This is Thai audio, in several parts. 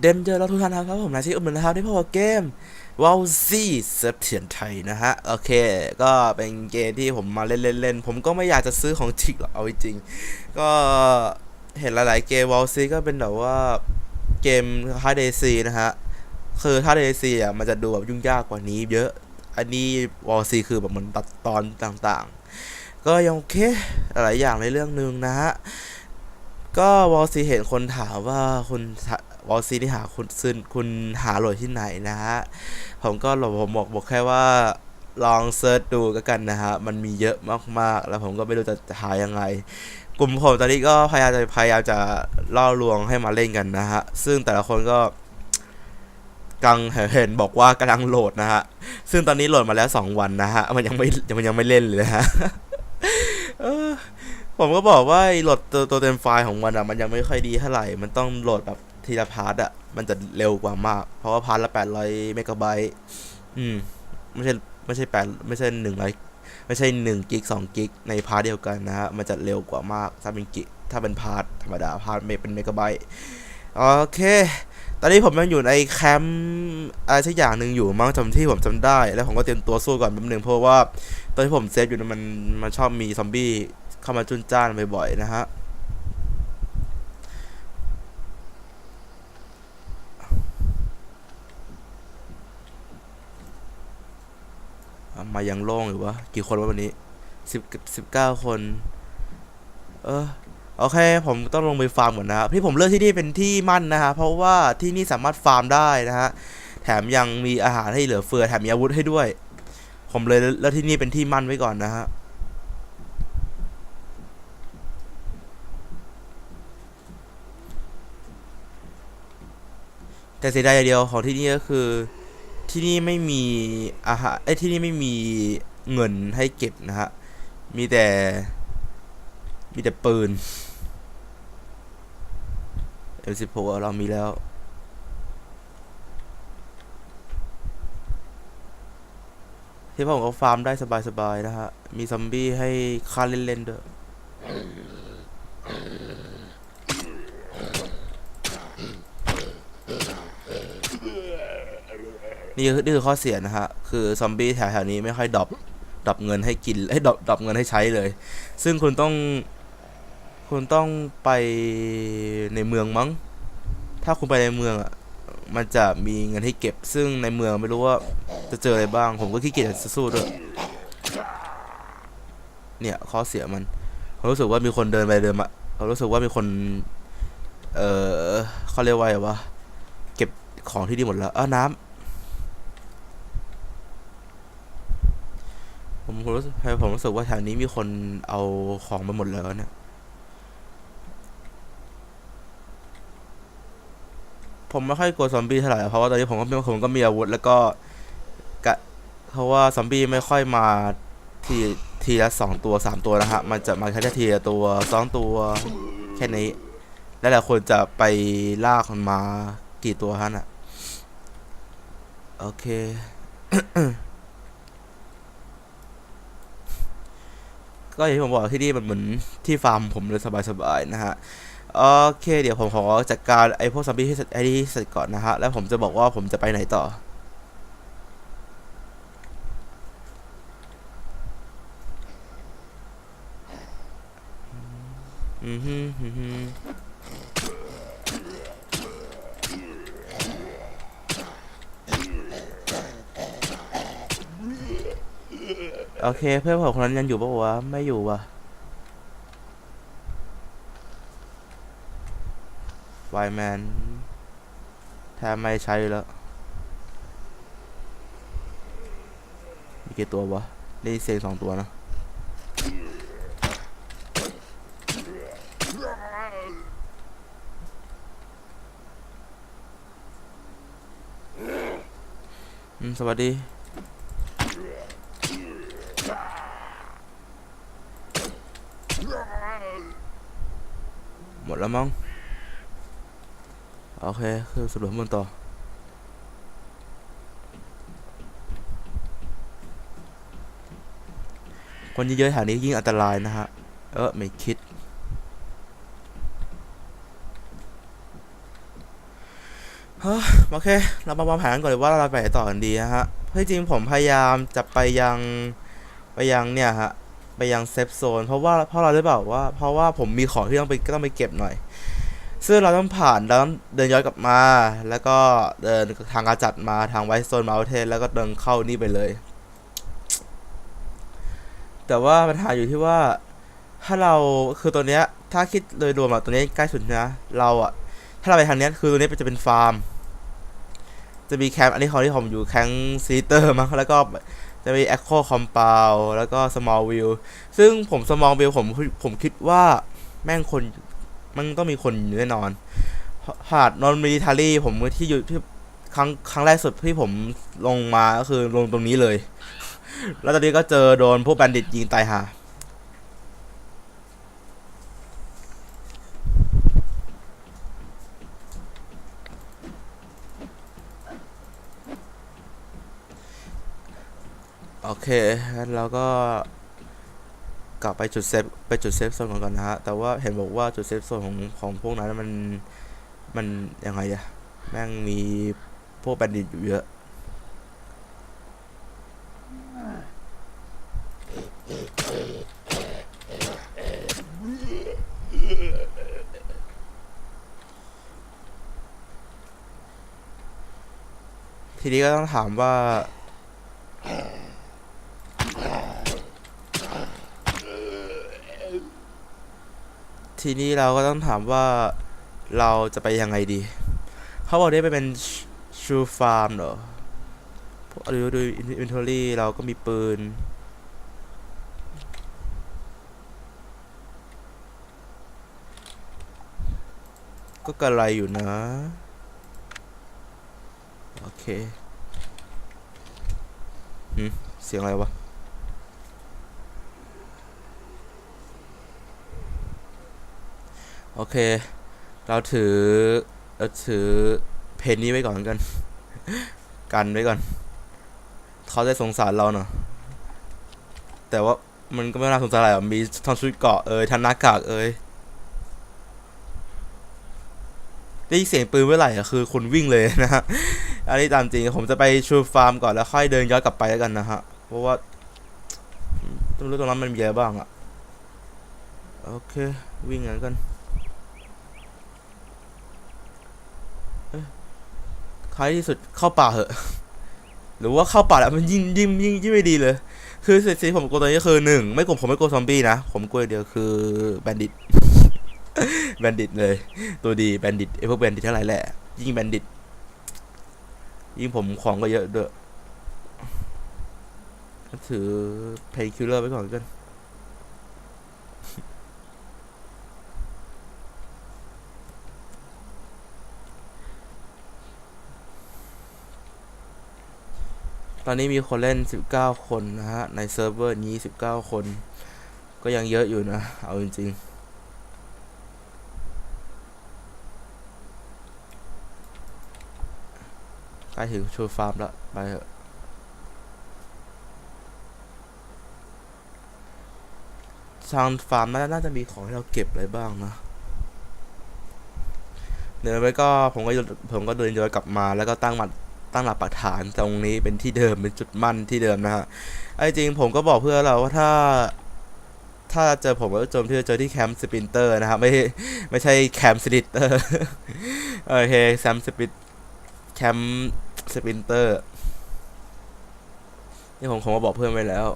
เดมเจอเราทุกท่านครับผมนายชิอุมนะครับที่พบกับเกมวอลซี่เซฟเทียนไทยนะฮะ โอเค ก็เป็นเกมที่ผมมาเล่นเล่นๆผมก็ไม่อยากจะซื้อของจริงหรอกเอาจริง ก็เห็นหลาย ๆ เกมวอลซี่ก็เป็นแบบว่าเกมฮาดเดซีนะฮะ คือถ้าเดซีอะมันจะดูแบบยุ่งยากกว่านี้เยอะ อันนี้วอลซีคือแบบเหมันตัดตอนต่างๆ ก็ยังโอเคหลายอย่างในเรื่องหนึ่งนะฮะก็วอลซีเห็นคนถามว่าคุณ วอลซีที่หาคุณซึนคุณหาโหลดที่ไหนนะฮะ ผมก็หลบผมบอกบอกแค่ว่าลองเซิร์ชดูก็กันนะฮะ มันมีเยอะมากๆ แล้วผมก็ไม่รู้จะหายังไง กลุ่มผมตอนนี้ก็พยายามจะพยายามจะล่อลวงให้มาเล่นกันนะฮะ ซึ่งแต่ละคนก็กังเห็นบอกว่ากำลังโหลดนะฮะ ซึ่งตอนนี้โหลดมาแล้ว 2 วันนะฮะ มันยังไม่มันยังไม่เล่นเลยนะฮะผมก็บอกว่าโหลดตัวตัวเต็มไฟล์ของมันอะมันยังไม่ค่อยดีเท่าไหร่ มันต้องโหลดแบบ ทีละพาร์ทอะมันจะเร็วกว่ามาก เพราะว่าพาร์ทละ800เมกะไบต์อืม ไม่ใช่ไม่ใช่แปดไม่ใช่หนึ่งร้อยไม่ใช่หนึ่งกิกสองกิกในพาร์ทเดียวกันนะฮะ มันจะเร็วกว่ามาก ถ้าเป็นกิกถ้าเป็นพาร์ทธรรมดาพาร์ทเป็นเมกะไบต์โอเค ตอนนี้ผมยังอยู่ในแคมป์อะไรสักอย่างหนึ่งอยู่มั้งจำที่ผมจำได้ แล้วผมก็เตรียมตัวสู้ก่อนแป๊บนึงเพราะว่าตอนที่ผมเซฟอยู่นั้นมันมันชอบมีซอมบี้เข้ามาจุนจ้านบ่อยๆนะฮะ มายังโล่งอยู่วะ กี่คนวะวันนี้สิบสิบเก้าคน เออโอเค ผมต้องลงไปฟาร์มก่อนนะครับที่ผมเลือกที่นี่เป็นที่มั่นนะฮะเพราะว่าที่นี่สามารถฟาร์มได้นะฮะแถมยังมีอาหารให้เหลือเฟือแถมมีอาวุธให้ด้วย ผมเลยเลือกที่นี่เป็นที่มั่นไว้ก่อนนะฮะแต่เสียดายอย่างเดียวของที่นี่ก็คือ ที่นี่ไม่มีอาหารไอ้ที่นี่ไม่มีเงินให้เก็บนะฮะ มีแต่ มีแต่ปืน M16 เรามีแล้ว ที่ผมก็ฟาร์มได้สบายๆนะฮะ มีซอมบี้ให้ฆ่าเล่นๆด้วย นี่คือนี่คือข้อเสียนะฮะ คือซอมบี้แถวๆนี้ไม่ค่อยดรอปดรอปเงินให้กินให้ดรอปดรอปเงินให้ใช้เลย ซึ่งคุณต้อง คุณต้องไปในเมืองมั้ง ถ้าคุณไปในเมืองอะ มันจะมีเงินให้เก็บ ซึ่งในเมืองไม่รู้ว่าจะเจออะไรบ้าง ผมก็ขี้เกียจจะสู้ด้วย เนี่ยข้อเสียมันผมรู้สึกว่ามีคนเดินไปเดินมาผมรู้สึกว่ามีคน เออเขาเรียกว่าไงวะ เก็บของที่ดีหมดแล้วอ้าวน้ำ ผมรู้สึกผมรู้สึกว่าแถวนี้มีคนเอาของไปหมดแล้วเนี่ยผมไม่ค่อยกลัวซอมบี้เท่าไหร่เพราะว่าตอนนี้ผมก็มีผมก็มีอาวุธ แล้วก็กะเพราะว่าซอมบี้ไม่ค่อยมาทีทีละสองตัวสามตัวนะฮะมันจะมาแค่ทีละตัวสองตัวแค่นี้ แล้วแต่คนจะไปลากมันมากี่ตัวฮะน่ะโอเค ก็อย่างที่ผมบอกที่นี่มันเหมือนที่ฟาร์มผมเลยสบายๆนะฮะโอเค เดี๋ยวผมขอจัดการไอ้พวกซอมบี้ที่ไอ้ที่เสร็จก่อนนะฮะแล้วผมจะบอกว่าผมจะไปไหนต่ออือฮึอือฮึ โอเค เพื่อนผมคนนั้นยังอยู่ปะวะไม่อยู่วะไวแมนแทบไม่ใช้แล้ว มีกี่ตัววะ ได้เสียงสองตัวนะอืมสวัสดี ห มดแล้วมั้ง โอเค คือสรุปข้างบนต่อ คนเยอะๆแถวนี้ยิ่งอันตรายนะฮะ เออไม่คิดโเฮ้ยโอเค เรามาวางแผนก่อนเลยว่าเราไปไหนต่อกันดีนะฮะเฮ้ยจริงผมพยายามจะไปยัง ไปยังเนี่ยฮะ ไปยังเซฟโซนเพราะว่าเพราะเราได้บอกว่า เพราะว่าผมมีของที่ต้องไปก็ต้องไปเก็บหน่อย ซึ่งเราต้องผ่านเราต้องเดินย้อนกลับมา แล้วก็เดินทางกาจัดมาทางไวท์โซนมาเทนแล้วก็เดินเข้านี่ไปเลย แต่ว่าปัญหาอยู่ที่ว่าถ้าเราคือตัวเนี้ยถ้าคิดโดยรวมอะตัวนี้ใกล้สุดนะเราอะถ้าเราไปทางเนี้ยคือตัวนี้จะเป็นฟาร์ม จะมีแคมป์อันนี้ของที่ผมอยู่แคมป์ซีเตอร์มั้งแล้วก็ จะมีแอคโคคอมปาวแล้วก็สมอลวิวซึ่งผมสมอลวิวผมผมคิดว่าแม่งคนมันต้องมีคนอยู่แน่นอนหาดนอนมิลิทารี่ผมที่อยู่ที่ครั้งครั้งแรกสุดที่ผมลงมาก็คือลงตรงนี้เลย แล้วตอนนี้ก็เจอโดนพวกแบนดิตยิงตายห่า โอเคงั้นเราก็กลับไปจุดเซฟไปจุดเซฟโซนก่อนก่อนนะฮะ แต่ว่าเห็นบอกว่าจุดเซฟโซนของของพวกนั้นมันมันยังไงอะแม่งมีพวกแบนดิตอยู่เยอะ ทีนี้ก็ต้องถามว่า ทีนี้เราก็ต้องถามว่าเราจะไปยังไงดี เขาบอกได้ไปเป็นชูฟาร์มเหรอดูดูอินเวนทอรี่เราก็มีปืน ก็กระไรอยู่นะ โอเคเสียงอะไรวะ โอเค เราถือเราถือเพนนี้ไว้ก่อนกัน กันไว้ก่อน เขาจะสงสารเราเนาะแต่ว่ามันก็ไม่น่าสงสารอะไรหรอกมีทั้งชุดเกาะเอ่ยทั้งหน้ากากเอ่ยได้ยินเสียงปืนเมื่อไหร่อะคือคุณวิ่งเลยนะฮะ อันนี้ตามจริงผมจะไปชูฟาร์มก่อนแล้วค่อยเดินย้อนกลับไปแล้วกันนะฮะ เพราะว่าไม่รู้ตรงนั้นมันมีอะไรบ้างอะโอเค วิ่งงั้นกัน ท้ายที่สุดเข้าป่าเหอะ หรือว่าเข้าป่าแล้วมันยิ่งยิ่งยิ่งยิ่งไม่ดีเลย คือสิ่งที่ผมกลัวตอนนี้คือหนึ่งไม่กลัวผมไม่กลัวซอมบี้นะ ผมกลัวอย่างเดียวคือแบนดิตแบนดิตเลย ตัวดีแบนดิตไอพวกแบนดิตเท่าไหร่แหละยิ่งแบนดิตยิ่งผมของก็เยอะเด้วยก็ถือเพย์คิลเลอร์ไว้ก่อนกัน ตอนนี้มีคนเล่น 19 คนนะฮะ ในเซิร์ฟเวอร์นี้ 19 คน ก็ยังเยอะอยู่นะ เอาจริงๆใกล้ถึงชูฟาร์มแล้วไปเถอะทางฟาร์มน่าจะมีของให้เราเก็บอะไรบ้างนะเดินไปก็ผมก็ผมก็เดินย้อนกลับมาแล้วก็ตั้งหมัด ตั้งหลักปักฐานตรงนี้เป็นที่เดิมเป็นจุดมั่นที่เดิมนะฮะไอ้จริงผมก็บอกเพื่อนเราว่าถ้า ถ้าเจอผมก็จมที่จะเจอที่แคมป์สปินเตอร์นะครับไม่ไม่ใช่แคมป์สลิตเตอร์โอเคแคมป์สปินแคมป์สปินเตอร์นี่ผมคงมาบอกเพื่อนไว้แล้ว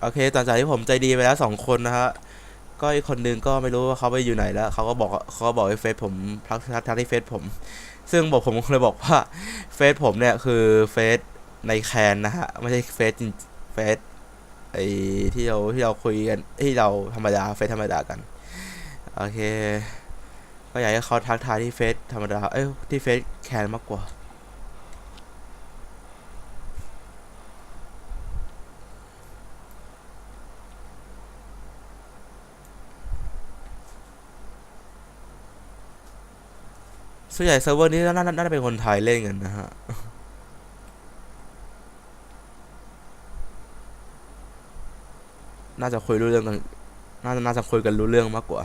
โอเคต่างจากที่ผมใจดีไปแล้วสองคนนะฮะ ก็อีกคนนึงก็ไม่รู้ว่าเขาไปอยู่ไหนแล้วเขาก็บอกเขาก็บอกให้เฟซผมทักทักที่เฟซผม ซึ่งบอกผมเลยบอกว่าเฟซผมเนี่ยคือเฟซในแคนนะฮะไม่ใช่เฟซจริงเฟซไอที่เราที่เราคุยกันที่เราธรรมดาเฟซธรรมดากันโอเค ก็อยากให้เขาทักทายที่เฟซธรรมดาเอ้ยที่เฟซแคนมากกว่า ส่วนใหญ่เซิร์ฟเวอร์นี้น่าน่าจะเป็นคนไทยเล่นกันนะฮะน่าจะคุยรู้เรื่องกัน น่าจะน่าจะคุยกันรู้เรื่องมากกว่า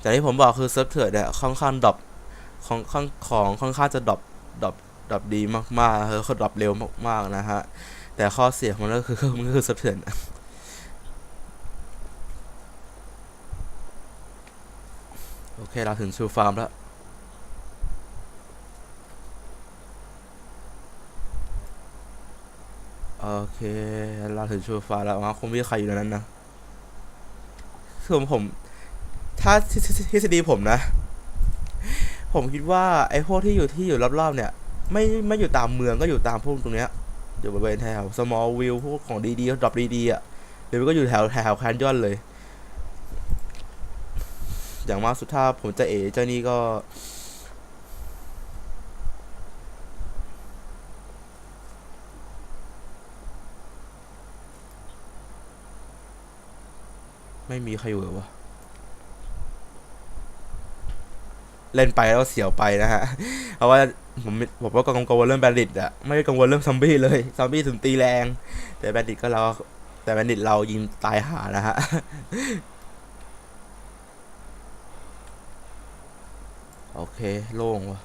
แต่ที่ผมบอกคือเซิร์ฟเถื่อนเนี่ยค่อนข้างดรอปของข้างของค่อนข้างจะดรอปดรอปดรอปดีมากๆคือเขาดรอปเร็วมากๆนะฮะ แต่ข้อเสียของมันก็คือมันก็คือเซิร์ฟเถื่อน โอเค เราถึงชูฟาร์มแล้ว โอเค เราถึงชูฟาร์มแล้วอ๋อคงมีใครอยู่ในนั้นนะคือผมผม ถ้าทฤษฎีผมนะ ผมคิดว่า ไอ้พวกที่อยู่ที่อยู่รอบๆเนี่ย ไม่ไม่อยู่ตามเมืองก็อยู่ตามพวกตรงเนี้ย อยู่บริเวณแถว small view พวกของดีๆดรอปดีๆอะหรือก็อยู่แถวแถวแคนยอนเลย อย่างมากสุดถ้าผมจะเอ๋เจ้านี่ก็ ไม่มีใครอยู่เลยวะเล่นไปแล้วเสียวไปนะฮะ เพราะว่าผมผมก็กังวลเรื่องแบนดิตอะไม่กังวลเรื่องซอมบี้เลยซอมบี้ถึงตีแรง แต่แบนดิตก็เราแต่แบนดิตเรายิงตายหานะฮะ โอเค โล่งว่ะ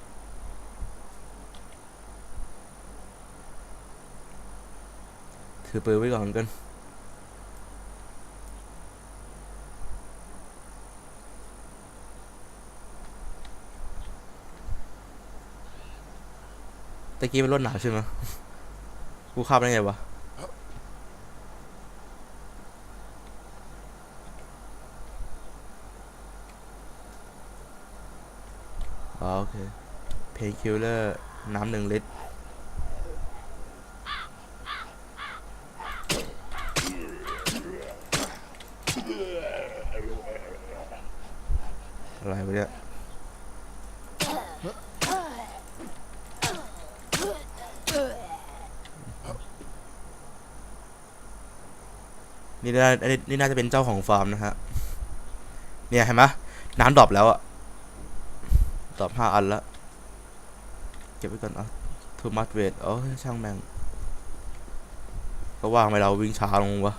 ถือปืนไว้ก่อนกันตะกี้เป็นรถหนาวใช่ไหมกูขับได้ไงวะ อ๋อโอเค เพนคิลเลอร์น้ำหนึ่งลิตรอะไรวะเนี่ยนี่น่าอันนี้นี่น่าจะเป็นเจ้าของฟาร์มนะฮะ เนี่ยเห็นไหมน้ำดรอปแล้วอะดรอปห้าอันแล้ว เก็บไว้ก่อนอะทูมัดเวทเออช่างแม่ง ก็ว่างไปเราวิ่งช้าลงวะ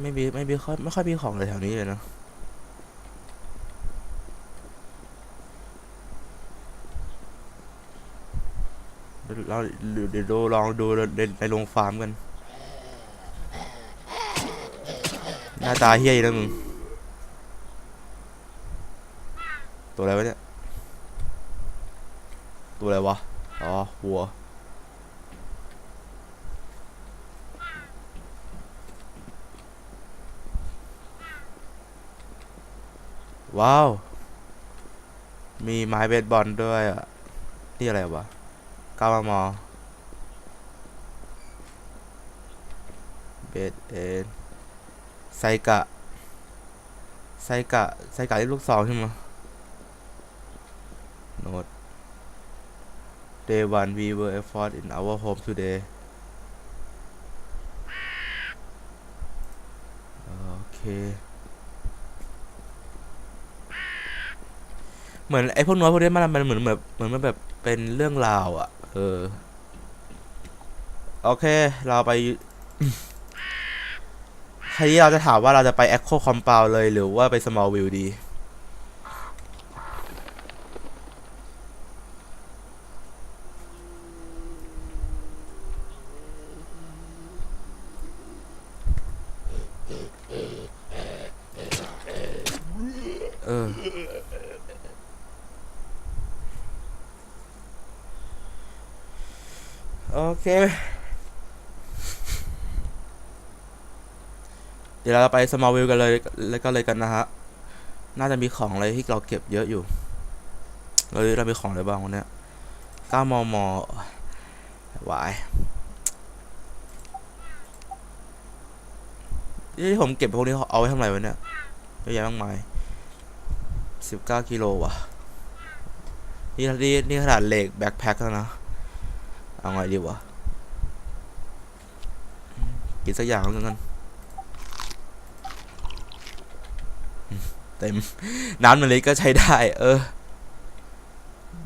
ไม่มีไม่มีค่อยไม่ค่อยมีของเลยแถวนี้เลยเนะ เดี๋ยวเดี๋ยวดูลองดูในในโรงฟาร์มกัน หน้าตาเฮี้ยอยู่นะมึง ตัวอะไรวะเนี่ย ตัวอะไรวะ อ๋อวัวว้าว มีไม้เบสบอลด้วยอะ นี่อะไรวะ ก้ามมอเบสเอ็นไซกะ ไซกะ ไซกะที่ลูกซองใช่ไหมโน้ต day one we were effort in our home today โอเค เหมือนไอ้พวกน้อยพวกนี้มันมันเหมือนแบบเหมือนมันแบบ เป็นเรื่องราวอะ เออ โอเค เราไปทีนี้เราจะถามว่าเราจะไป Echo Compound เลยหรือว่าไป Smallville ดี เออ โอ เค เดี๋ยวเราไปสมอลวิลกันเลยแล้วก็เลยกันนะฮะ น่าจะมีของอะไรที่เราเก็บเยอะอยู่ เราเรามีของอะไรบ้างวันเนี้ย9มมอวายที่ผมเก็บพวกนี้เอาไว้ทำไมวะเนี่ยเยอะแยะมากมาย19กิโลว่ะ นี่นี่นี่ขนาดเหล็กแบ็คแพ็คแล้วนะ เอาไงดีวะ กินสักอย่างแล้วกันเต็ม น้ำหนึ่งลิตรก็ใช้ได้ เออ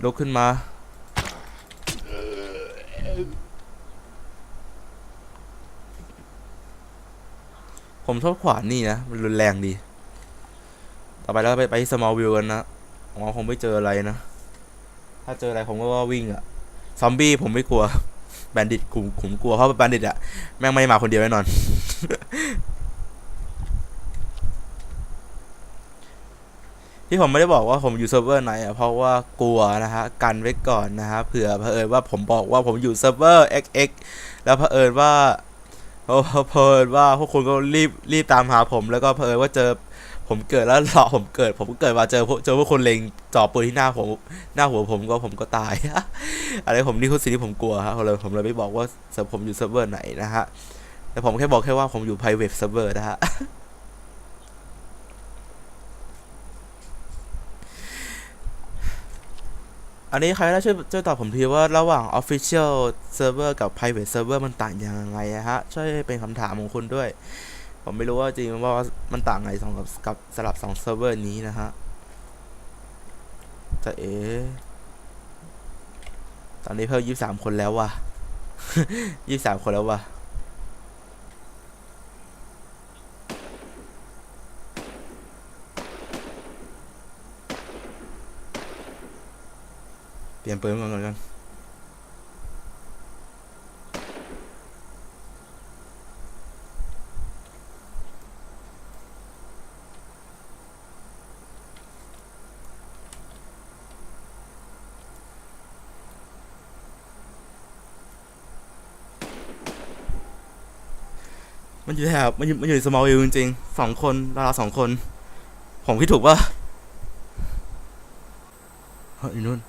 ลุกขึ้นมา ผมชอบขวานนี่นะ มันรุนแรงดี ต่อไปแล้วไปไปที่ small view กันนะผมว่าคงไม่เจออะไรนะ ถ้าเจออะไรผมก็ว่าวิ่งอะ ซอมบี้ผมไม่กลัว แบนดิตผมผมกลัว เพราะแบนดิตอะแม่งไม่มาคนเดียวแน่นอน ที่ผมไม่ได้บอกว่าผมอยู่เซิร์ฟเวอร์ไหนอะเพราะว่ากลัวนะฮะ กันไว้ก่อนนะฮะ เผื่อเผอิญว่าผมบอกว่าผมอยู่เซิร์ฟเวอร์ XX แล้วเผอิญว่าเผอิญว่าพวกคุณก็รีบรีบตามหาผมแล้วก็เผอิญว่าเจอ ผมเกิดแล้วหลอกผมเกิด ผมก็เกิดมาเจอเจอพวกคนเลงจ่อปืนที่หน้าผมหน้าหัวผมก็ผมก็ตาย อะไรผมนี่คือสิ่งที่ผมกลัวฮะผมเลยผมเลยไม่บอกว่าเซิร์ฟผมอยู่เซิร์ฟเวอร์ไหนนะฮะแต่ผมแค่บอกแค่ว่าผมอยู่ private server นะฮะอันนี้ใครได้ช่วยช่วยตอบผมทีว่าระหว่าง official server กับ private server มันต่างยังไงฮะ ช่วยเป็นคำถามของคุณด้วย ผมไม่รู้ว่าจริงว่ามันต่างไงสองกับกับสลับสองเซิร์ฟเวอร์นี้นะฮะแต่เอ๊ะตอนนี้เพิ่มยี่สามคนแล้วว่ะยี่สามคนแล้วว่ะเปลี่ยนปืนก่อนก่อนกัน มันอยู่แถบมันอยู่มันอยู่สมอลวิวจริงๆสองคนเราสองคน ผมคิดถูกป่ะเฮ้ยอยู่นู่น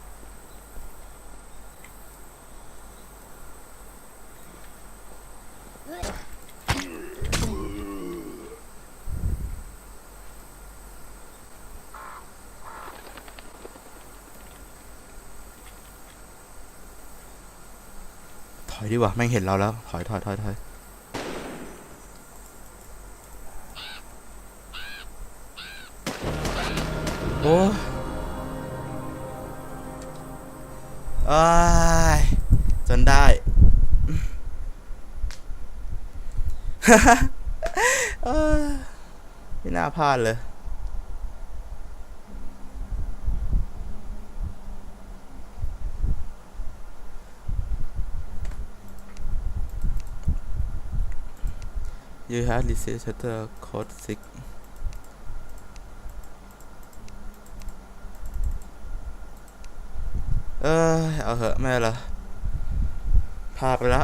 ถอยดีกว่าแม่งเห็นเราแล้ว ถอยถอยถอยถอย โอ้ยจนได้ฮ่ไม่น่าพลาดเลยยูฮาร์ดลิเซชัตเตอร์โค้ดซิก เออเอาเหอะไม่เป็นไรพลาดไปละ